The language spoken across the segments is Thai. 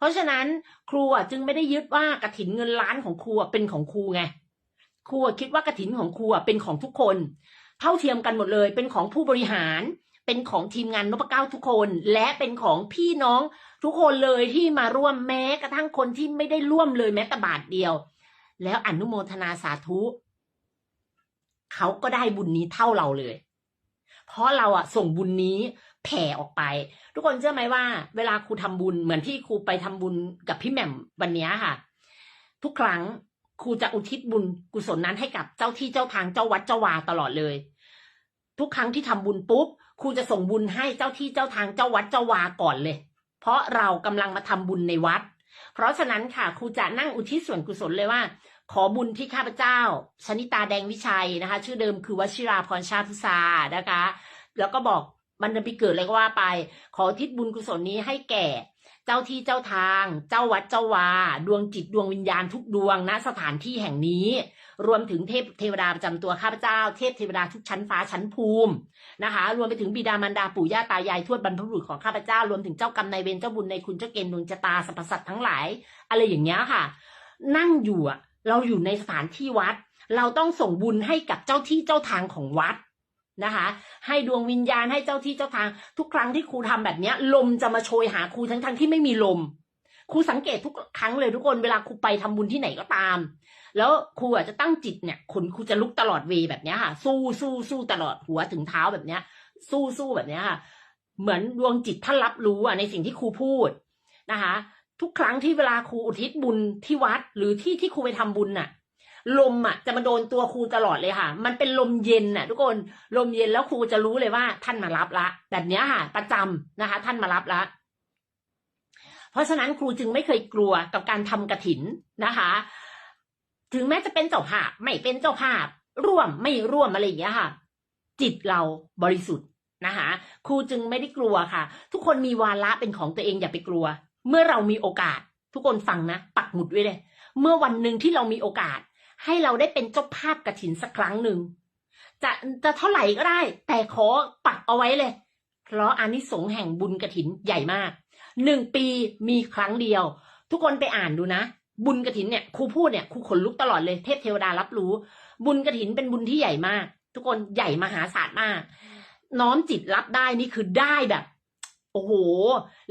เพราะฉะนั้นครูจึงไม่ได้ยึดว่ากระถินเงินล้านของครูเป็นของครูไงครูคิดว่ากระถินของครูเป็นของทุกคน เท่าเทียมกันหมดเลย เป็นของผู้บริหาร เป็นของทีมงานนพเก้าทุกคน และเป็นของพี่น้องทุกคนเลยที่มาร่วมแม้กระทั่งคนที่ไม่ได้ร่วมเลยแม้แต่บาทเดียว แล้วอนุโมทนาสาธุเขาก็ได้บุญนี้เท่าเราเลย เพราะเราอะส่งบุญนี้ แผ่ออกไป ทุกคนเชื่อไหมว่า เวลาครูทำบุญเหมือนที่ครูไปทำบุญกับพี่แหม่มวันนี้ค่ะ ทุกครั้งครูจะอุทิศบุญกุศลนั้นให้กับเจ้าที่เจ้าทางเจ้าวัดเจ้าวาตลอดเลย ทุกครั้งที่ทำบุญปุ๊บครูจะส่งบุญให้เจ้าที่เจ้าทางเจ้าวัดเจ้าวาก่อนเลย เพราะเรากำลังมาทำบุญในวัด เพราะฉะนั้นค่ะครูจะนั่งอุทิศส่วนกุศลเลยว่า ขอบุญที่ข้าพเจ้า ชนิตาแดงวิชัยนะคะ ชื่อเดิมคือวชิราพรชาตุสานะคะ แล้วก็บอก บรรดาปีเกิดอะไรก็ว่าไป ขอทิศบุญกุศลนี้ให้แก่ เจ้าที่เจ้าทาง เจ้าวัดเจ้าวา ดวงจิตดวงวิญญาณทุกดวงณสถานที่แห่งนี้ รวมถึงเทพเทวดาประจำตัวข้าพเจ้า เทพเทวดาทุกชั้นฟ้าชั้นภูมินะคะ รวมไปถึงบิดามารดาปู่ย่าตายายทวดบรรพบุรุษของข้าพเจ้ารวมถึงเจ้ากรรมนายเวรเจ้าบุญในายคุณเจ้าเกณฑ์ดวงชะตาสรรพสัตว์ทั้งหลายอะไรอย่างเงี้ยค่ะ นั่งอยู่อะเราอยู่ในสถานที่วัด เราต้องส่งบุญให้กับเจ้าที่เจ้าทางของวัด นะคะ ให้ดวงวิญญาณให้เจ้าที่เจ้าทาง ทุกครั้งที่ครูทำแบบเนี้ย ลมจะมาโชยหาครูทั้งทั้งที่ไม่มีลม ครูสังเกตทุกครั้งเลยทุกคนเวลาครูไปทำบุญที่ไหนก็ตาม แล้วครูอาจจะตั้งจิตเนี่ยขนครูจะลุกตลอดเวแบบเนี้ยค่ะ สู้สู้สู้ตลอดหัวถึงเท้าแบบเนี้ย สู้สู้แบบเนี้ยค่ะ เหมือนดวงจิตท่านรับรู้อะในสิ่งที่ครูพูดนะคะ ทุกครั้งที่เวลาครูอุทิศบุญที่วัด หรือที่ที่ครูไปทำบุญน่ะ ลมอะจะมาโดนตัวครูตลอดเลยค่ะ มันเป็นลมเย็นน่ะ ทุกคนลมเย็นแล้วครูจะรู้เลยว่า ท่านมารับละ แบบเนี้ยค่ะ ประจำนะคะ ท่านมารับละเพราะฉะนั้นครูจึงไม่เคยกลัวกับการทำกระถินนะคะ ถึงแม้จะเป็นเจ้าภาพไม่เป็นเจ้าภาพ ร่วมไม่ร่วมอะไรอย่างเงี้ยค่ะ จิตเราบริสุทธิ์นะคะครูจึงไม่ได้กลัวค่ะ ทุกคนมีวาระเป็นของตัวเองอย่าไปกลัว เมื่อเรามีโอกาส ทุกคนฟังนะ ปักหมุดไว้เลย เมื่อวันหนึ่งที่เรามีโอกาส ให้เราได้เป็นเจ้าภาพกระถินสักครั้งหนึ่งจะจะเท่าไหร่ก็ได้ แต่ขอปักเอาไว้เลย เพราะอานิสงส์แห่งบุญกระถินใหญ่มากหนึ่งปีมีครั้งเดียว ทุกคนไปอ่านดูนะ บุญกระถินเนี่ยครูพูดเนี่ยครูขนลุกตลอดเลยเทพเทวดารับรู้ บุญกระถินเป็นบุญที่ใหญ่มาก ทุกคนใหญ่มหาศาลมาก น้อมจิตรับได้นี่คือได้แบบ โอ้โห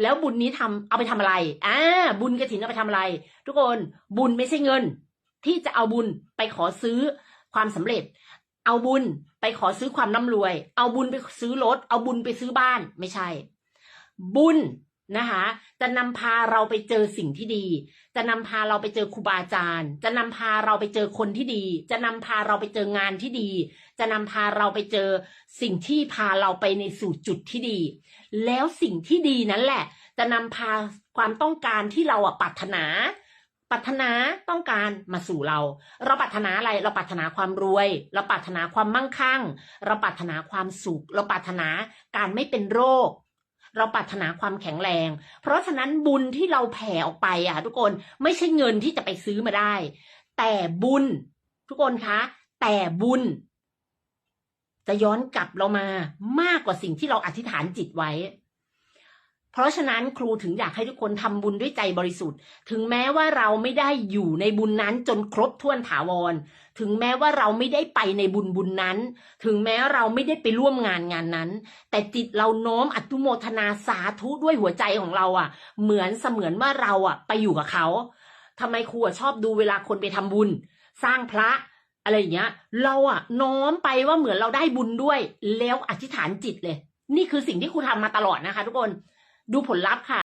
แล้วบุญนี้ทำเอาไปทำอะไรอ่าบุญกระถินเอาไปทำอะไร ทุกคนบุญไม่ใช่เงิน ที่จะเอาบุญไปขอซื้อความสำเร็จ เอาบุญไปขอซื้อความร่ำรวย เอาบุญไปซื้อรถ เอาบุญไปซื้อบ้านไม่ใช่ บุญนะคะจะนำพาเราไปเจอสิ่งที่ดี จะนำพาเราไปเจอครูบาอาจารย์ จะนำพาเราไปเจอคนที่ดี จะนำพาเราไปเจองานที่ดี จะนำพาเราไปเจอสิ่งที่พาเราไปในสู่จุดที่ดี แล้วสิ่งที่ดีนั้นแหละ จะนำพาความต้องการที่เราอะปรารถนา ปรารถนาต้องการมาสู่เรา เราปรารถนาอะไร เราปรารถนาความรวย เราปรารถนาความมั่งคั่ง เราปรารถนาความสุข เราปรารถนาการไม่เป็นโรค เราปรารถนาความแข็งแรง เพราะฉะนั้นบุญที่เราแผ่ออกไปอะทุกคนไม่ใช่เงินที่จะไปซื้อมาได้ แต่บุญ ทุกคนคะ แต่บุญ จะย้อนกลับเรามามากกว่าสิ่งที่เราอธิษฐานจิตไว้ ราะฉะนั้นครูถึงอยากให้ทุกคนทำบุญด้วยใจบริสุทธิ์ ถึงแม้ว่าเราไม่ได้อยู่ในบุญนั้นจนครบถ้วนถาวร ถึงแม้ว่าเราไม่ได้ไปในบุญบุญนั้น ถึงแม้เราไม่ได้ไปร่วมงานงานนั้น แต่จิตเราโน้มอนุโมทนาสาธุด้วยหัวใจของเราอะ เหมือนเสมือนว่าเราอะ ไปอยู่กับเขาทำไมครูอชอบดูเวลาคนไปทำบุญ สร้างพระอะไรอย่างเงี้ย เราอะน้อมไปว่าเหมือนเราได้บุญด้วย แล้วอธิษฐานจิตเลย นี่คือสิ่งที่ครูทำมาตลอดนะคะ ทุกคน ดูผลลัพธ์ค่ะ